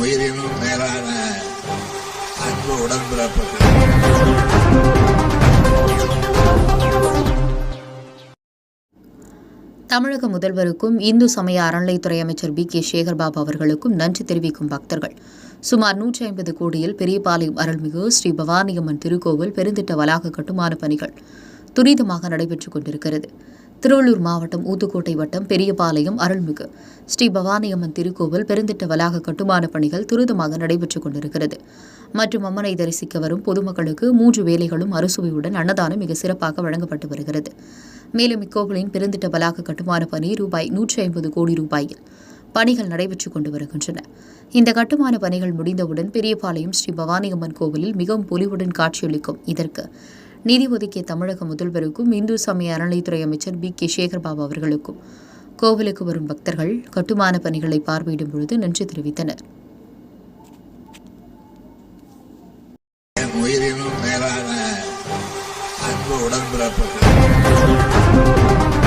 உயிரினும் மேலான அன்பு உடன்பிறப்புகள். தமிழக முதல்வருக்கும் இந்து சமய அறநிலைத்துறை அமைச்சர் பி கே சேகர்பாபு அவர்களுக்கும் நன்றி தெரிவிக்கும் பக்தர்கள். சுமார் நூற்றி ஐம்பது கோடியில் பெரியபாளையம் அருள்மிகு ஸ்ரீ பவானியம்மன் திருக்கோவில் பெருந்திட்ட வளாக கட்டுமான பணிகள் துரிதமாக நடைபெற்றுக் கொண்டிருக்கிறது. திருவள்ளூர் மாவட்டம் ஊத்துக்கோட்டை வட்டம் பெரியபாளையம் அருள்மிகு. ஸ்ரீ பவானியம்மன் திருக்கோவில் பெருந்திட்ட வளாக கட்டுமான பணிகள் துரிதமாக நடைபெற்றுக் கொண்டிருக்கிறது. மற்றும் அம்மனை தரிசிக்க வரும் பொதுமக்களுக்கு மூன்று வேலைகளும் அறுசுவையுடன் அன்னதானம் மிக சிறப்பாக வழங்கப்பட்டு வருகிறது. மேலும் இக்கோவிலின் பெருந்திட்ட வளாக கட்டுமான பணி ரூபாய் நூற்றி ஐம்பது கோடி ரூபாயில் பணிகள் நடைபெற்றுக் கொண்டு வருகின்றன. இந்த கட்டுமான பணிகள் முடிந்தவுடன் பெரியபாளையம் ஸ்ரீ பவானியம்மன் கோவிலில் மிகவும் பொலிவுடன் காட்சியளிக்கும். இதற்கு நிதி ஒதுக்கிய தமிழக முதல்வருக்கும் இந்து சமய அறநிலைத்துறை அமைச்சர் பி. கே. சேகர்பாபு அவர்களுக்கும். கோவிலுக்கு வரும் பக்தர்கள் கட்டுமான பணிகளை பார்வையிடும் பொழுது நன்றி தெரிவித்தனர். உயிரினும் மேலான அன்பு உடன்பிறப்புகள்.